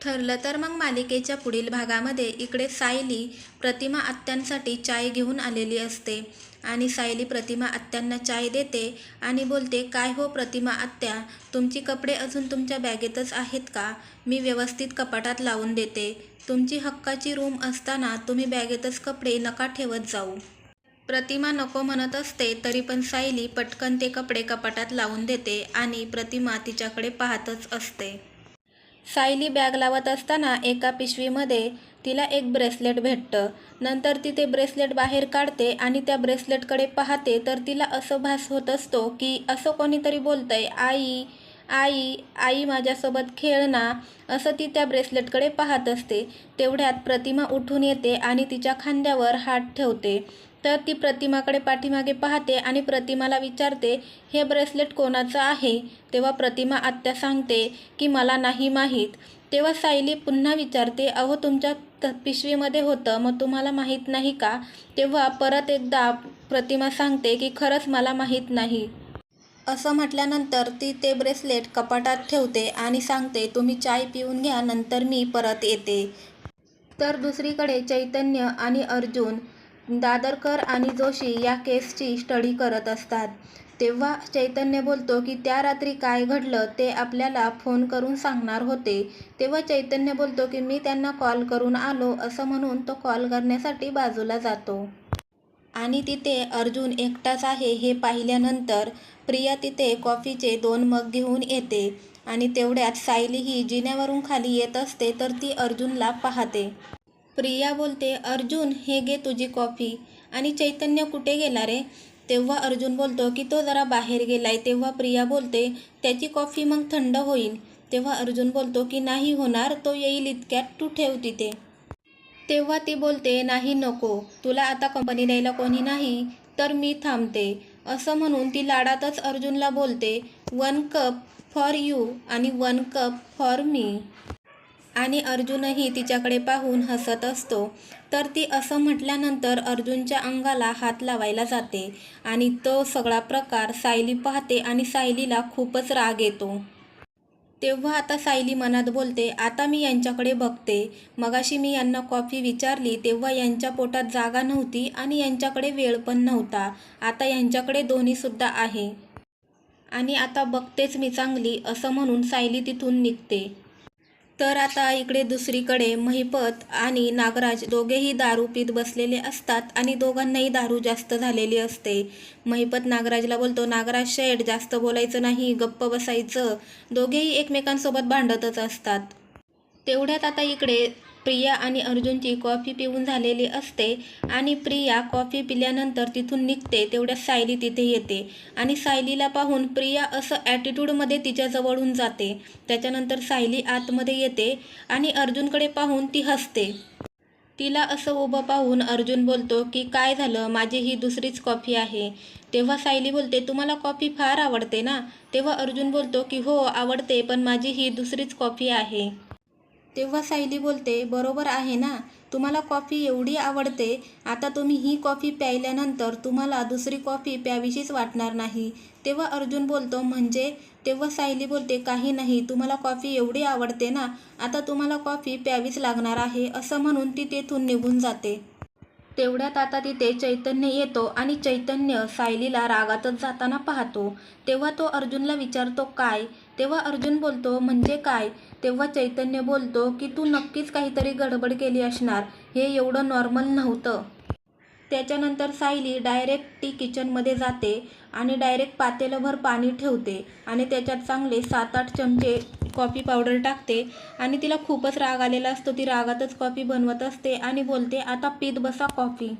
ठरलं तर मग मालिकेच्या पुढील भागामध्ये इकडे सायली प्रतिमा आत्यांसाठी चाय घेऊन आलेली असते. आणि सायली प्रतिमा आत्यांना चाय देते आणि बोलते काय हो प्रतिमा आत्या? तुमची कपडे अजून तुमच्या बॅगेतच आहेत का? मी व्यवस्थित कपाटात लावून देते. तुमची हक्काची रूम असताना तुम्ही बॅगेतच कपडे नका ठेवत जाऊ. प्रतिमा नको म्हणत असते तरी पण सायली पटकन ते कपडे कपाटात लावून देते आणि प्रतिमा तिच्याकडे पाहतच असते. सायली बॅग लावत असताना एका पिशवीमध्ये तिला एक ब्रेसलेट भेटतं. नंतर ती ते ब्रेसलेट बाहेर काढते आणि त्या ब्रेसलेटकडे पाहते तर तिला असं भास होत असतो की असं कोणीतरी बोलतंय आई आई आई माझ्यासोबत खेळ ना असं ती त्या ब्रेसलेटकडे पाहत असते. तेवढ्यात प्रतिमा उठून येते आणि तिच्या खांद्यावर हात ठेवते. तर ती प्रतिमाकडे पाठीमागे पाहते आणि प्रतिमाला विचारते हे ब्रेसलेट कोणाचं आहे? तेव्हा प्रतिमा आत्या सांगते की मला नाही माहीत. तेव्हा सायली पुन्हा विचारते अहो तुमच्या पिशवीमध्ये होतं मग तुम्हाला माहीत नाही का? तेव्हा परत एकदा प्रतिमा सांगते की खरंच मला माहीत नाही. असं म्हटल्यानंतर ती ते ब्रेसलेट कपाटात ठेवते आणि सांगते तुम्ही चाय पिऊन घ्या नंतर मी परत येते. तर दुसरीकडे चैतन्य आणि अर्जुन दादरकर आणि जोशी या केसची स्टडी करत असतात. तेव्हा चैतन्य बोलतो की त्या रात्री काय घडलं ते आपल्याला फोन करून सांगणार होते. तेव्हा चैतन्य बोलतो की मी त्यांना कॉल करून आलो असं म्हणून तो कॉल करण्यासाठी बाजूला जातो. आणि तिथे अर्जुन एकटाच आहे हे पाहिल्यानंतर प्रिया तिथे कॉफीचे दोन मग घेऊन येते. आणि तेवढ्यात सायली ही जिन्यावरून खाली येत असते तर ती अर्जुनला पाहते. प्रिया बोलते अर्जुन हे घे तुझी कॉफी. आणि चैतन्य कुठे गेला रे तेव्हा अर्जुन बोलतो की तो जरा बाहेर गेलाय. तेव्हा प्रिया बोलते त्याची कॉफी मग थंड होईल तेव्हा अर्जुन बोलतो की नाही होणार तो येईल इतक्यात. तू ठेव तिथे. तेव्हा ती बोलते नाही नको. तुला आता कंपनी द्यायला कोणी नाही तर मी थांबते. असं म्हणून ती लाडातच अर्जुनला बोलते वन कप फॉर यू आणि वन कप फॉर मी आणि अर्जुनही तिच्याकडे पाहून हसत असतो. तर ती असं म्हटल्यानंतर अर्जुनच्या अंगाला हात लावायला जाते आणि तो सगळा प्रकार सायली पाहते आणि सायलीला खूपच राग येतो. तेव्हा आता सायली मनात बोलते आता मी यांच्याकडे बघते. मगाशी मी यांना कॉफी विचारली तेव्हा यांच्या पोटात जागा नव्हती आणि यांच्याकडे वेळ पण नव्हता. आता यांच्याकडे दोन्हीसुद्धा आहे. आणि आता बघतेच मी चांगली असं म्हणून सायली तिथून निघते. तर आता इकडे दुसरीकडे महिपत आणि नागराज दोघेही दारू पीत बसलेले असतात आणि दोघांनाही दारू जास्त झालेली असते. महिपत नागराजला बोलतो नागराज शेठ जास्त बोलायचं नाही गप्प बसायचं. दोघेही एकमेकांसोबत भांडतच असतात. तेवढ्यात आता इकडे प्रिया आणि अर्जुनची कॉफी पिऊन झालेली असते आणि प्रिया कॉफी पिल्यानंतर तिथून निघते तेवढ्या सायली तिथे येते आणि सायलीला पाहून प्रिया असं ॲटिट्यूडमध्ये तिच्याजवळून जाते. त्याच्यानंतर सायली आतमध्ये येते आणि अर्जुनकडे पाहून ती हसते. तिला असं उभं पाहून अर्जुन बोलतो की काय झालं? माझी ही दुसरीच कॉफी आहे. तेव्हा सायली बोलते तुम्हाला कॉफी फार आवडते ना? तेव्हा अर्जुन बोलतो की हो आवडते पण माझी ही दुसरीच कॉफी आहे. तेव्हा सायली बोलते बरोबर आहे ना? तुम्हाला कॉफी एवढी आवडते. आता तुम्ही ही कॉफी प्यायल्यानंतर तुम्हाला दुसरी कॉफी प्यावीशीच वाटणार नाही. तेव्हा अर्जुन बोलतो म्हणजे? तेव्हा सायली बोलते काही नाही. तुम्हाला कॉफी एवढी आवडते ना आता तुम्हाला कॉफी प्यावीच लागणार आहे. असं म्हणून ती तेथून निघून जाते. तेवढ्यात आता तिथे चैतन्य येतो आणि चैतन्य सायलीला रागातच जाताना पाहतो. तेव्हा तो अर्जुनला विचारतो काय? तेव्हा अर्जुन बोलतो म्हणजे काय? तेव्हा चैतन्य बोलतो की तू नक्कीच काहीतरी गडबड केली असणार. हे एवढं नॉर्मल नव्हतं. त्याच्यानंतर सायली डायरेक्ट ती किचनमध्ये जाते आणि डायरेक्ट पातेलभर पाणी ठेवते आणि त्याच्यात चांगले सात आठ चमचे कॉफी पावडर टाकते आणि तिला खूपच राग आलेला असतो. ती रागातच कॉफी बनवत असते आणि बोलते आता पीत बसा कॉफी.